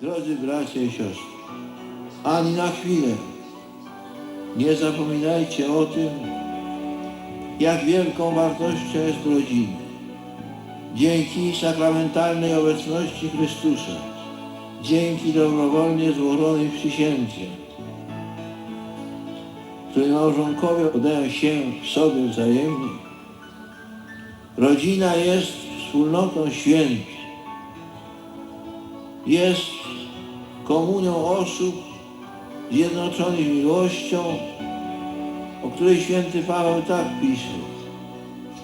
Drodzy bracia i siostry, ani na chwilę nie zapominajcie o tym, jak wielką wartością jest rodzina. Dzięki sakramentalnej obecności Chrystusa, dzięki dobrowolnie złożonej przysiędze, której małżonkowie oddają się sobie wzajemnie, rodzina jest wspólnotą świętych jest komunią osób zjednoczonych miłością, o której święty Paweł tak pisał.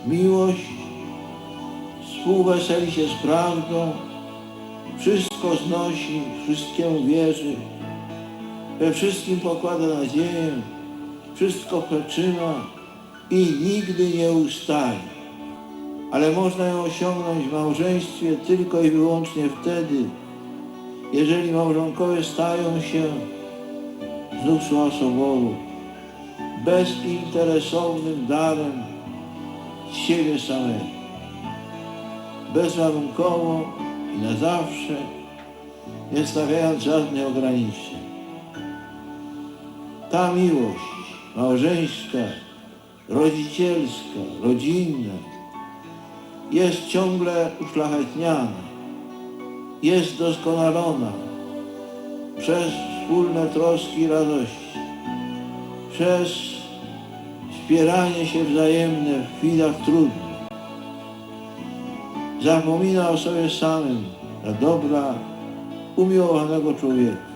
Miłość współweseli się z prawdą, wszystko znosi, wszystkiemu wierzy, we wszystkim pokłada nadzieję, wszystko przetrzyma i nigdy nie ustaje. Ale można ją osiągnąć w małżeństwie tylko i wyłącznie wtedy, jeżeli małżonkowie stają się z nóg słowa bezinteresownym darem siebie samego. Bezwarunkowo i na zawsze, nie stawiając żadnych ograniczeń. Ta miłość małżeńska, rodzicielska, rodzinna jest ciągle uszlachetniana jest doskonalona przez wspólne troski i radości, przez wspieranie się wzajemne w chwilach trudnych. Zapomina o sobie samym dla dobra umiłowanego człowieka.